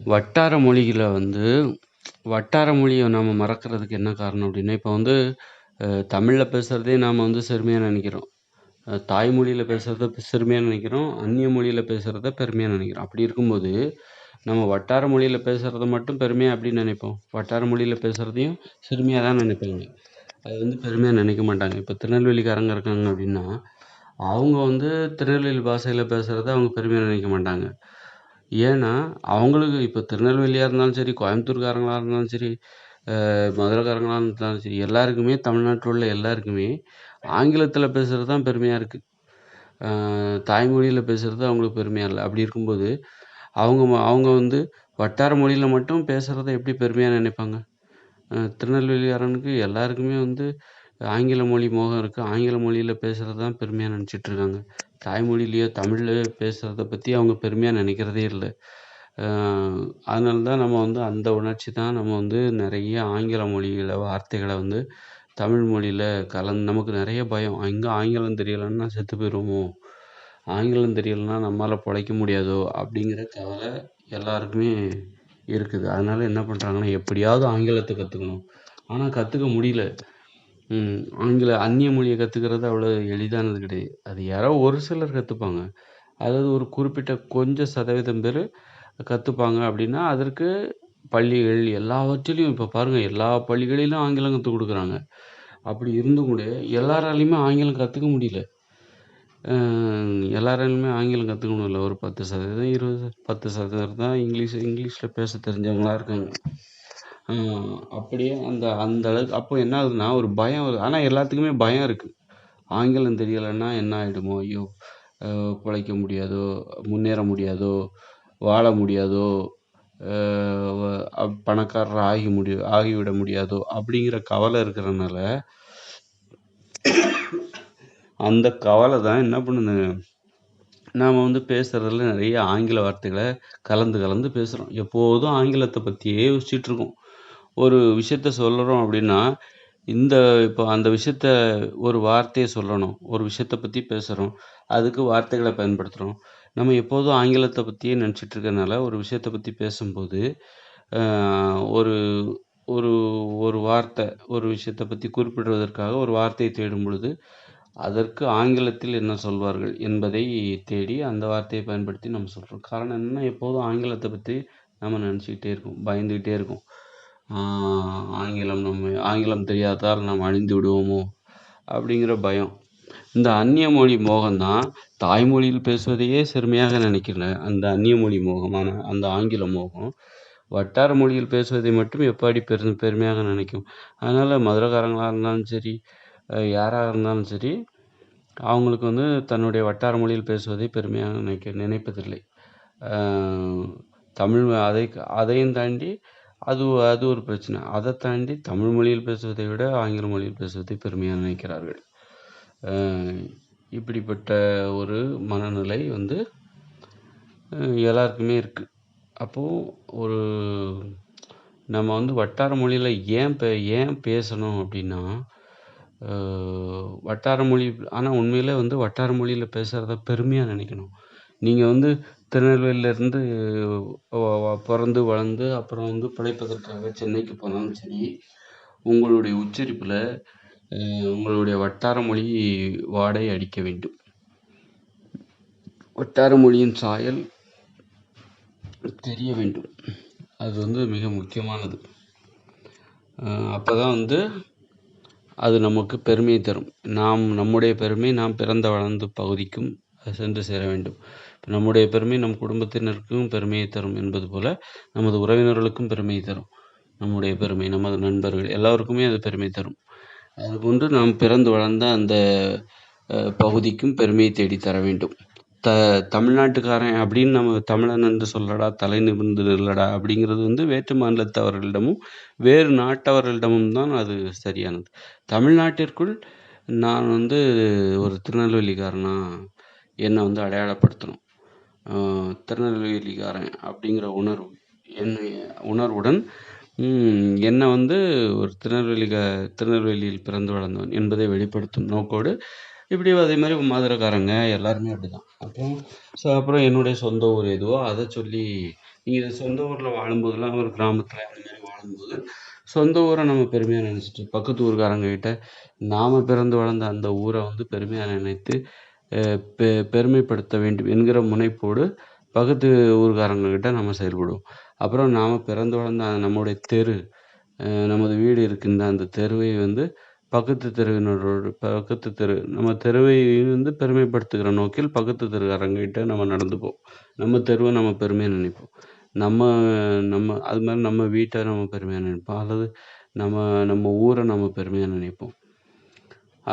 வட்டார மொழியில் வந்து வட்டார மொழியை நம்ம மறக்கிறதுக்கு என்ன காரணம் அப்படின்னா, இப்போ வந்து தமிழில் பேசுகிறதே நாம் வந்து சிறுமையா நினைக்கிறோம் தாய்மொழியில் பேசுகிறத பேசுறத நினைக்கிறோம் அந்நிய மொழியில் பேசுகிறத பெருமையாக நினைக்கிறோம் அப்படி இருக்கும்போது, நம்ம வட்டார மொழியில் பேசுகிறத மட்டும் பெருமையாக அப்படின்னு நினைப்போம் வட்டார மொழியில் பேசுகிறதையும் சிறுமையா தான் நினைப்பாங்க அது வந்து பெருமையாக நினைக்க மாட்டாங்க. இப்போ திருநெல்வேலிக்காரங்க இருக்காங்க அப்படின்னா, அவங்க வந்து திருநெல்வேலி பாஷையில் பேசுகிறத அவங்க பெருமையாக நினைக்க மாட்டாங்க. ஏன்னா, அவங்களுக்கு இப்போ திருநெல்வேலியாக இருந்தாலும் சரி, கோயம்புத்தூர்காரங்களாக இருந்தாலும் சரி, மதுரைக்காரங்களாக இருந்தாலும் சரி, எல்லாருக்குமே தமிழ்நாட்டில் உள்ள எல்லாருக்குமே ஆங்கிலத்தில் பேசுகிறது தான் பெருமையாக இருக்குது தாய்மொழியில் பேசுகிறது அவங்களுக்கு பெருமையாக இல்லை. அப்படி இருக்கும்போது, அவங்க ம அவங்க வந்து வட்டார மொழியில் மட்டும் பேசுகிறத எப்படி பெருமையாக நினைப்பாங்க? அ திருநெல்வேலிக்காரனுக்கு எல்லாருக்குமே வந்து ஆங்கில மொழி மோகம் இருக்குது ஆங்கில மொழியில் பேசுகிறது தான் பெருமையாக நினச்சிட்ருக்காங்க தாய்மொழியிலையோ தமிழ்லயோ பேசுறத பத்தி அவங்க பெருமையா நினைக்கிறதே இல்லை அ அதனால தான் நம்ம வந்து அந்த உணர்ச்சி தான் நம்ம வந்து நிறைய ஆங்கில மொழியில வார்த்தைகளை வந்து தமிழ் மொழியில கலந்து நமக்கு நிறைய பயம். எங்கே ஆங்கிலம் தெரியலன்னா செத்து போயிடுவோமோ ஆங்கிலம் தெரியலன்னா நம்மளால் பிழைக்க முடியாதோ! அப்படிங்கிற கவலை எல்லாருக்குமே இருக்குது. அதனால என்ன பண்ணுறாங்கன்னா எப்படியாவது ஆங்கிலத்தை கற்றுக்கணும் ஆனால் கற்றுக்க முடியல. ஆங்கில அந்நிய மொழியை கற்றுக்கிறது அவ்வளோ எளிதானது கிடையாது. அது யாரோ ஒரு சிலர் கற்றுப்பாங்க அதாவது ஒரு குறிப்பிட்ட கொஞ்சம் சதவீதம் பேர் கற்றுப்பாங்க அப்படின்னா, அதற்கு பள்ளிகள் எல்லாவற்றிலையும் இப்போ பாருங்கள் எல்லா பள்ளிகளிலும் ஆங்கிலம் கற்றுக் கொடுக்குறாங்க அப்படி இருந்தும் கூட எல்லாராலையுமே ஆங்கிலம் கற்றுக்க முடியல. எல்லாராலையுமே எல்லாராலுமே ஆங்கிலம் கற்றுக்கணும் இல்லை ஒரு 10% 20 10% தான் இங்கிலீஷ் இங்கிலீஷில் பேச தெரிஞ்சவங்களா இருக்காங்க. அப்படியே அந்த அந்த அளவுக்கு அப்போ என்ன ஆகுதுன்னா, ஒரு பயம் வருது. ஆனால் எல்லாத்துக்குமே பயம் இருக்குது ஆங்கிலம் தெரியலைன்னா என்ன ஆகிடுமோ ஐயோ! பிழைக்க முடியாதோ! முன்னேற முடியாதோ! வாழ முடியாதோ! பணக்காரர் ஆகி முடி ஆகிவிட முடியாதோ! அப்படிங்கிற கவலை இருக்கிறனால அந்த கவலை தான் என்ன பண்ணுது, நாம் வந்து பேசுகிறதுல நிறைய ஆங்கில வார்த்தைகளை கலந்து கலந்து பேசுகிறோம் எப்போதும் ஆங்கிலத்தை பற்றியே யோசிச்சுட்டு இருக்கோம். ஒரு விஷயத்த சொல்கிறோம் அப்படின்னா, இந்த இப்போ அந்த விஷயத்த ஒரு வார்த்தையை சொல்லணும். ஒரு விஷயத்த பற்றி பேசுகிறோம் அதுக்கு வார்த்தைகளை பயன்படுத்துகிறோம் நம்ம எப்போதும் ஆங்கிலத்தை பற்றியே நினச்சிட்டு இருக்கனால, ஒரு விஷயத்தை பற்றி பேசும்போது, ஒரு ஒரு ஒரு வார்த்தை, ஒரு விஷயத்தை பற்றி குறிப்பிடுவதற்காக ஒரு வார்த்தையை தேடும் பொழுது, அதற்கு ஆங்கிலத்தில் என்ன சொல்வார்கள் என்பதை தேடி அந்த வார்த்தையை பயன்படுத்தி நம்ம சொல்கிறோம் காரணம் என்னென்னா எப்போதும் ஆங்கிலத்தை பற்றி நம்ம நினச்சிக்கிட்டே இருக்கோம். பயந்துகிட்டே இருக்கோம். ஆங்கிலம் நம்ம ஆங்கிலம் தெரியாததால் நாம் அழிந்து விடுவோமோ! அப்படிங்கிற பயம். இந்த அந்நிய மொழி மோகம்தான் தாய்மொழியில் பேசுவதையே செருமையாக நினைக்கிறேன் அந்த அந்நிய மொழி மோகமான அந்த ஆங்கில மோகம், வட்டார மொழியில் பேசுவதை மட்டும் எப்படி பெரு பெருமையாக நினைக்கும். அதனால் மதுரக்காரங்களாக இருந்தாலும் சரி, யாராக இருந்தாலும் சரி, அவங்களுக்கு வந்து தன்னுடைய வட்டார மொழியில் பேசுவதை பெருமையாக நினைக்க நினைப்பதில்லை. தமிழ் அதை அதையும் தாண்டி அது அது ஒரு பிரச்சனை. அதை தாண்டி தமிழ் மொழியில் பேசுவதை விட ஆங்கில மொழியில் பேசுவதை பெருமையாக நினைக்கிறார்கள். இப்படிப்பட்ட ஒரு மனநிலை வந்து எல்லாருக்குமே இருக்குது அப்போது ஒரு நம்ம வந்து வட்டார மொழியில் ஏன் பே ஏன் பேசணும் அப்படின்னா, வட்டார மொழி ஆனால் உண்மையில் வந்து வட்டார மொழியில் பேசுகிறத பெருமையாக நினைக்கணும். நீங்கள் வந்து திருநெல்வேலியிலேருந்து பிறந்து வளர்ந்து அப்புறம் வந்து பிழைப்பதற்காக சென்னைக்கு போனாலும் சரி, உங்களுடைய உச்சரிப்பில் உங்களுடைய வட்டார மொழி வாடை அடிக்க வேண்டும். வட்டார மொழியின் சாயல் தெரிய வேண்டும். அது வந்து மிக முக்கியமானது. அப்போ தான் வந்து அது நமக்கு பெருமையை தரும். நாம் நம்முடைய பெருமை நாம் பிறந்த வளர்ந்த பகுதிக்கும் சென்று சேர வேண்டும். நம்முடைய பெருமை நம் குடும்பத்தினருக்கும் பெருமையை தரும் என்பது போல, நமது உறவினர்களுக்கும் பெருமையை தரும். நம்முடைய பெருமை, நமது நண்பர்கள் எல்லாருக்குமே அது பெருமை தரும். அதுபோன்று நாம் பிறந்து வளர்ந்த அந்த பகுதிக்கும் பெருமையை தேடி தர வேண்டும். த தமிழ்நாட்டுக்காரன் அப்படின்னு நம்ம தமிழன் என்று சொல்லடா, தலை நிமிர்ந்து நில்லடா அப்படிங்கிறது வந்து வேற்று மாநிலத்தவர்களிடமும், வேறு நாட்டவர்களிடமும் தான் அது சரியானது. தமிழ்நாட்டிற்குள் நான் வந்து ஒரு திருநெல்வேலிக்காரனா என்ன வந்து அடையாளப்படுத்தணும். திருநெல்வேலிக்காரன் அப்படிங்கிற உணர்வு. என்னை உணர்வுடன் என்னை வந்து ஒரு திருநெல்வேலிக திருநெல்வேலியில் பிறந்து வளர்ந்தவன் என்பதை வெளிப்படுத்தும் நோக்கோடு இப்படி அதே மாதிரி மதுரைக்காரங்க எல்லாருமே அப்படிதான். அப்புறம் ஸோ அப்புறம் என்னுடைய சொந்த ஊர் எதுவோ அதை சொல்லி நீங்கள் சொந்த ஊரில் வாழும்போதெல்லாம் ஒரு கிராமத்தில் அந்த மாதிரி வாழும்போது சொந்த ஊரை நம்ம பெருமையாக நினச்சிட்டு பக்கத்து ஊருக்காரங்க கிட்ட நாம் பிறந்து வளர்ந்த அந்த ஊரை வந்து பெருமையாக நினைத்து பெ பெருமைப்படுத்த வேண்டும் என்கிற முனைப்போடு பக்கத்து ஊர்காரங்கக்கிட்ட நம்ம செயல்படுவோம். அப்புறம் நாம் பிறந்து வளர்ந்த நம்முடைய தெரு நமது வீடு இருக்கின்ற அந்த தெருவை வந்து பக்கத்து தெருவினரோடு பக்கத்து தெரு நம்ம தெருவை வந்து பெருமைப்படுத்துகிற நோக்கில் பக்கத்து தெருக்காரங்கிட்ட நம்ம நடந்துப்போம். நம்ம தெருவை நம்ம பெருமையாக நினைப்போம். நம்ம நம்ம அது மாதிரி நம்ம வீட்டை நம்ம பெருமையாக நினைப்போம். அல்லது நம்ம நம்ம ஊரை நம்ம பெருமையாக நினைப்போம்.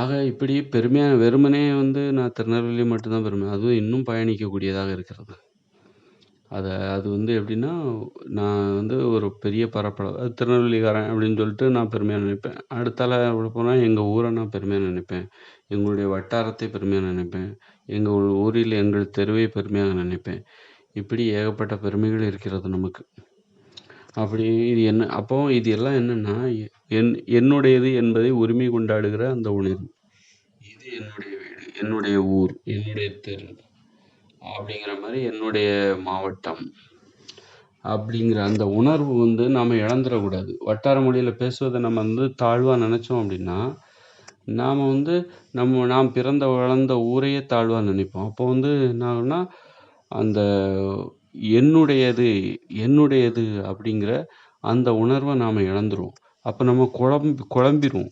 ஆக இப்படி பெருமையாக வெறுமனே வந்து நான் திருநெல்வேலி மட்டும்தான் பெருமை. அதுவும் இன்னும் பயணிக்கக்கூடியதாக இருக்கிறது. அதை அது வந்து எப்படின்னா நான் வந்து ஒரு பெரிய பரப்பளவு திருநெல்வேலிக்காரன் அப்படின்னு சொல்லிட்டு நான் பெருமையாக நினைப்பேன். அடுத்தால அப்படி போனால் எங்கள் ஊரை நான் பெருமையாக நினைப்பேன். எங்களுடைய வட்டாரத்தை பெருமையாக நினைப்பேன். எங்கள் ஊரில் எங்கள் தெருவை பெருமையாக நினைப்பேன். இப்படி ஏகப்பட்ட பெருமைகள் இருக்கிறது நமக்கு. அப்படி இது என்ன அப்போ இது எல்லாம் என்னன்னா என் என்னுடையது என்பதை உரிமை கொண்டாடுகிற அந்த உணர்வு. இது என்னுடைய வீடு என்னுடைய ஊர் என்னுடைய தெரு அப்படிங்கிற மாதிரி என்னுடைய மாவட்டம். அப்படிங்கிற அந்த உணர்வு வந்து நாம் இழந்துடக்கூடாது. வட்டார மொழியில் பேசுவதை நம்ம வந்து தாழ்வாக நினச்சோம் அப்படின்னா நாம் வந்து நம்ம நாம் பிறந்த வளர்ந்த ஊரையே தாழ்வாக நினைப்போம். அப்போ வந்து என்னாகும்னா அந்த என்னுடையது என்னுடையது அப்படிங்கிற அந்த உணர்வை நாம் இழந்துருவோம். அப்போ நம்ம குழம்பி குழம்பிடுவோம்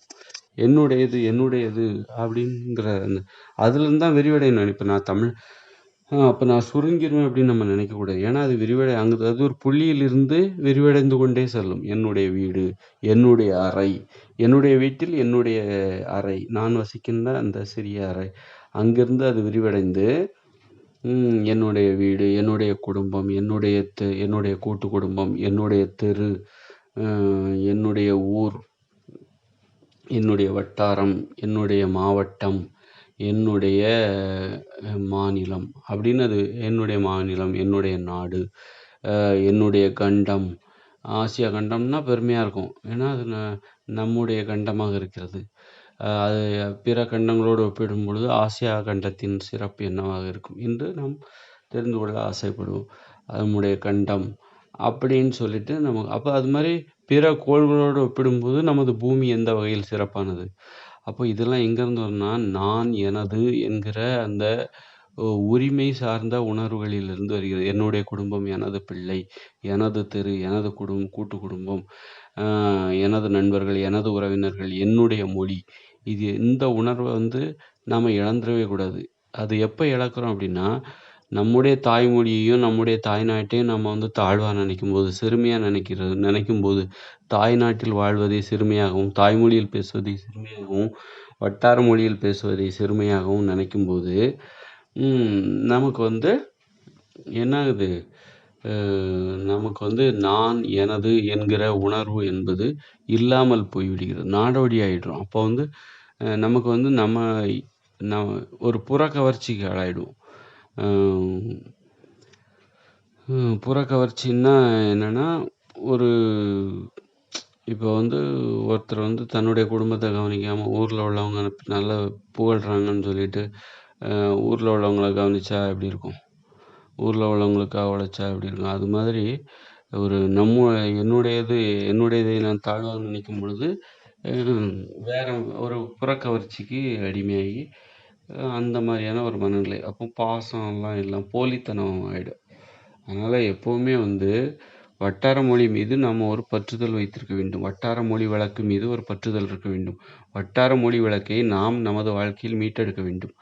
என்னுடையது என்னுடையது அப்படிங்கிற அந்த அதுலேருந்து தான் விரிவடையணும் நினைப்பேன் நான் தமிழ் அப்போ நான் சுருங்கிடுவேன் அப்படின்னு நம்ம நினைக்கக்கூடாது. ஏன்னா அது விரிவடை அங்கே அது ஒரு புள்ளியிலிருந்து விரிவடைந்து கொண்டே செல்லும். என்னுடைய வீடு என்னுடைய அறை என்னுடைய வீட்டில் என்னுடைய அறை. நான் வசிக்கின்ற அந்த சிறிய அறை. அங்கிருந்து அது விரிவடைந்து என்னுடைய வீடு என்னுடைய குடும்பம் என்னுடைய தெ என்னுடைய கூட்டு குடும்பம் என்னுடைய தெரு என்னுடைய ஊர் என்னுடைய வட்டாரம் என்னுடைய மாவட்டம் என்னுடைய மாநிலம் அப்படின்னு அது என்னுடைய மாநிலம் என்னுடைய நாடு என்னுடைய கண்டம். ஆசியா கண்டம்னா பெருமையாக இருக்கும். ஏன்னா அது ந- நம்முடைய கண்டமாக இருக்கிறது. அது பிற கண்டங்களோடு ஒப்பிடும் பொழுது ஆசியா கண்டத்தின் சிறப்பு என்னவாக இருக்கும் என்று நாம் தெரிந்து கொள்ள ஆசைப்படுவோம். நம்முடைய கண்டம் அப்படின்னு சொல்லிட்டு நமக்கு அப்போ அது மாதிரி பிற கோள்களோடு ஒப்பிடும்போது நமது பூமி எந்த வகையில் சிறப்பானது? அப்போ இதெல்லாம் எங்கேருந்து வரும்னா நான் எனது என்கிற அந்த உரிமை சார்ந்த உணர்வுகளிலிருந்து வருகிறது. என்னுடைய குடும்பம் எனது பிள்ளை எனது தெரு எனது குடும்பம் கூட்டு குடும்பம் எனது நண்பர்கள் எனது உறவினர்கள் என்னுடைய மொழி இது இந்த உணர்வை வந்து நாம் இழந்துடவே கூடாது. அது எப்போ இழக்கிறோம் அப்படின்னா நம்முடைய தாய்மொழியையும் நம்முடைய தாய்நாட்டையும் நம்ம வந்து தாழ்வாக நினைக்கும் போது சிறுமையாக நினைக்கிறது நினைக்கும் போது தாய்நாட்டில் வாழ்வதை சிறுமையாகவும் தாய்மொழியில் பேசுவதை சிறுமையாகவும் வட்டார மொழியில் பேசுவதை சிறுமையாகவும் நினைக்கும் போது நமக்கு வந்து என்ன ஆகுது நமக்கு வந்து நான் எனது என்கிற உணர்வு என்பது இல்லாமல் போய்விடுகிறது. நாடோடி ஆகிடும் அப்போ வந்து நமக்கு வந்து நம்ம நம்ம ஒரு புறக்கவர்ச்சிக்கு ஆளாயிடுவோம் புறக்கவர்ச்சின்னா என்னென்னா ஒரு இப்போ வந்து ஒருத்தர் வந்து தன்னுடைய குடும்பத்தை கவனிக்காமல் ஊரில் உள்ளவங்க நல்லா புகழ்கிறாங்கன்னு சொல்லிட்டு ஊரில் உள்ளவங்கள கவனித்தா எப்படி இருக்கும்? ஊரில் உள்ளவங்களுக்காக உழைச்சா எப்படி இருக்கும்? அது மாதிரி ஒரு நம்ம என்னுடையது என்னுடையதை நான் தாழ்வாக நினைக்கும் பொழுது வேற ஒரு புறக்கவர்ச்சிக்கு அடிமையாகி அந்த மாதிரியான ஒரு மனநிலை. அப்போ பாசம்லாம் எல்லாம் போலித்தனம் ஆகிடும் அதனால் எப்போவுமே வந்து வட்டார மொழி மீது நம்ம ஒரு பற்றுதல் வைத்திருக்க வேண்டும். வட்டார மொழி வழக்கு மீது ஒரு பற்றுதல் இருக்க வேண்டும். வட்டார மொழி வழக்கை நாம் நமது வாழ்க்கையில் மீட்டெடுக்க வேண்டும்.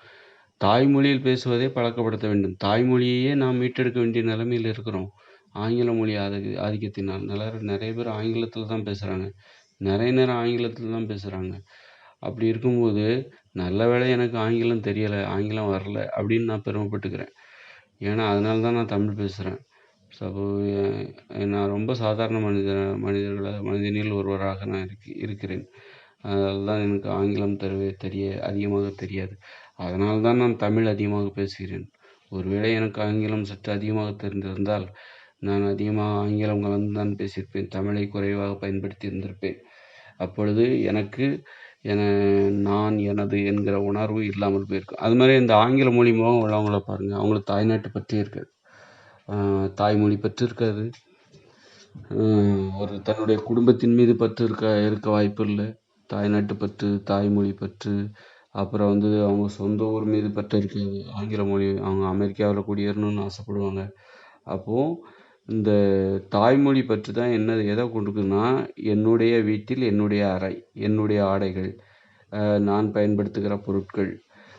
தாய்மொழியில் பேசுவதை பழக்கப்படுத்த வேண்டும். தாய்மொழியையே நாம் மீட்டெடுக்க வேண்டிய நிலைமையில் இருக்கிறோம். ஆங்கில மொழி ஆதி ஆதிக்கத்தினால் நிறைய நிறைய பேர் ஆங்கிலத்தில் தான் பேசுகிறாங்க நிறைய நேரம் ஆங்கிலத்தில் தான் பேசுகிறாங்க அப்படி இருக்கும்போது நல்ல வேளை எனக்கு ஆங்கிலம் தெரியலை ஆங்கிலம் வரல அப்படின்னு நான் பெருமைப்பட்டுக்கிறேன். ஏன்னா அதனால தான் நான் தமிழ் பேசுகிறேன் ஸோ நான் ரொம்ப சாதாரண மனித மனிதர்கள மனிதனில் ஒருவராக நான் இருக்கு இருக்கிறேன். அதனால தான் எனக்கு ஆங்கிலம் தெரிய தெரிய அதிகமாக தெரியாது. அதனால் தான் நான் தமிழ் அதிகமாக பேசுகிறேன். ஒருவேளை எனக்கு ஆங்கிலம் சற்று அதிகமாக தெரிந்திருந்தால் நான் அதிகமாக ஆங்கிலம் கலந்து தான் பேசியிருப்பேன் தமிழை குறைவாக பயன்படுத்தி இருந்திருப்பேன் அப்பொழுது எனக்கு என நான் எனது என்கிற உணர்வு இல்லாமல் போயிருக்கும். அது மாதிரி இந்த ஆங்கில மொழி மூலம் உள்ளவங்கள பாருங்கள் அவங்களுக்கு தாய்நாட்டு பற்றி இருக்காது தாய்மொழி பற்றி இருக்காது. ஒரு தன்னுடைய குடும்பத்தின் மீது பற்று இருக்க இருக்க வாய்ப்பு இல்லை தாய்நாட்டு பற்று தாய்மொழி பற்று அப்புறம் வந்து அவங்க சொந்த ஊர் மீது பற்று இருக்காது ஆங்கில மொழி அவங்க அமெரிக்காவில் குடியேறணும்னு ஆசைப்படுவாங்க. அப்போது இந்த தாய்மொழி பற்றி தான் என்ன எதை கொண்டுக்குன்னா என்னுடைய வீட்டில் என்னுடைய அறை என்னுடைய ஆடைகள் நான் பயன்படுத்துகிற பொருட்கள்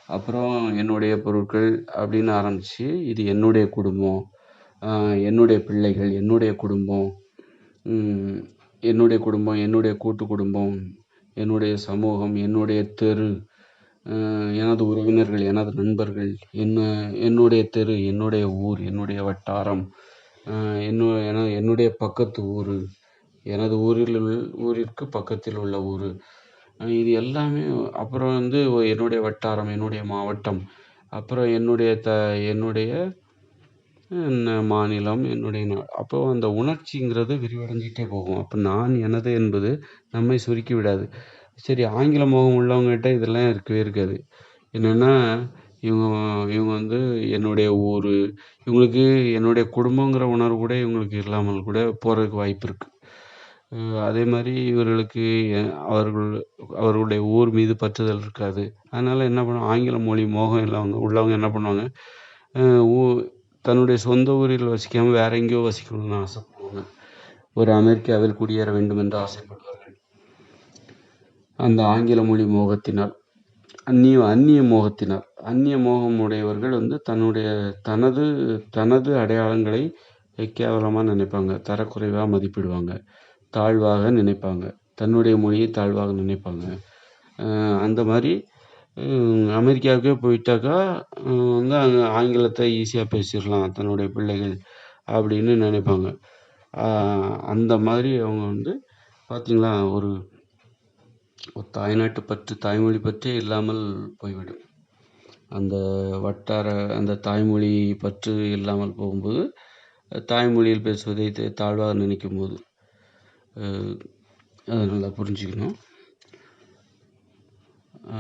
அப்புறம் என்னுடைய பொருட்கள் அப்படின்னு ஆரம்பித்து இது என்னுடைய குடும்பம் என்னுடைய பிள்ளைகள் என்னுடைய குடும்பம் என்னுடைய குடும்பம் என்னுடைய கூட்டு குடும்பம் என்னுடைய சமூகம் என்னுடைய தெரு எனது உறவினர்கள் எனது நண்பர்கள் என்ன என்னுடைய தெரு என்னுடைய ஊர் என்னுடைய வட்டாரம் என்ன என- என்னுடைய பக்கத்து ஊர் எனது ஊரில் உள்ள- ஊரிற்கு பக்கத்தில் உள்ள ஊர். இது எல்லாமே அப்புறம் வந்து என்னுடைய வட்டாரம் என்னுடைய மாவட்டம் அப்புறம் என்னுடைய த என்னுடைய மாநிலம் என்னுடைய நா அப்போ அந்த உணர்ச்சிங்கிறது விரிவடைஞ்சிக்கிட்டே போகும். அப்போ நான் எனது என்பது நம்மை சுருக்கி விடாது. சரி ஆங்கில மோகம் உள்ளவங்ககிட்ட இதெல்லாம் இருக்கவே இருக்காது. என்னென்னா இவங்க இவங்க வந்து என்னுடைய ஊர் இவங்களுக்கு என்னுடைய குடும்பங்கிற உணர்வு கூட இவங்களுக்கு இல்லாமல் கூட போகிறதுக்கு வாய்ப்பு இருக்குது அதே மாதிரி இவர்களுக்கு எ- அவர்கள் அவர்களுடைய ஊர் மீது பற்றுதல் இருக்காது. அதனால் என்ன பண்ணுவாங்க ஆங்கில மொழி மோகம் இல்லாமல் உள்ளவங்க என்ன பண்ணுவாங்க ஊ- தன்னுடைய சொந்த ஊரில் வசிக்காமல் வேற எங்கேயோ வசிக்கணும்னு ஆசைப்படுவாங்க. ஒரு அமெரிக்காவில் குடியேற வேண்டும் என்று ஆசைப்படுவார்கள் அந்த ஆங்கில மொழி மோகத்தினால் அந்நிய அந்நிய மோகத்தினால். அந்நிய மோகம் உடையவர்கள் வந்து தன்னுடைய தனது தனது அடையாளங்களை கேவலமாக நினைப்பாங்க. தரக்குறைவாக மதிப்பிடுவாங்க. தாழ்வாக நினைப்பாங்க. தன்னுடைய மொழியை தாழ்வாக நினைப்பாங்க. அந்த மாதிரி அமெரிக்காவுக்கே போயிட்டாக்கா வந்து அங்கே ஆங்கிலத்தை ஈஸியாக பேசிடலாம். தன்னுடைய பிள்ளைகள் அப்படின்னு நினைப்பாங்க. அந்த மாதிரி அவங்க வந்து பார்த்திங்களா ஒரு தாய்நாட்டு பற்று தாய்மொழி பற்றே இல்லாமல் போய்விடும். அந்த வட்டார அந்த தாய்மொழி பற்று இல்லாமல் போகும்போது தாய்மொழியில் பேசுவதை தாழ்வாக நினைக்கும் போது அதை நல்லா புரிஞ்சுக்கணும்.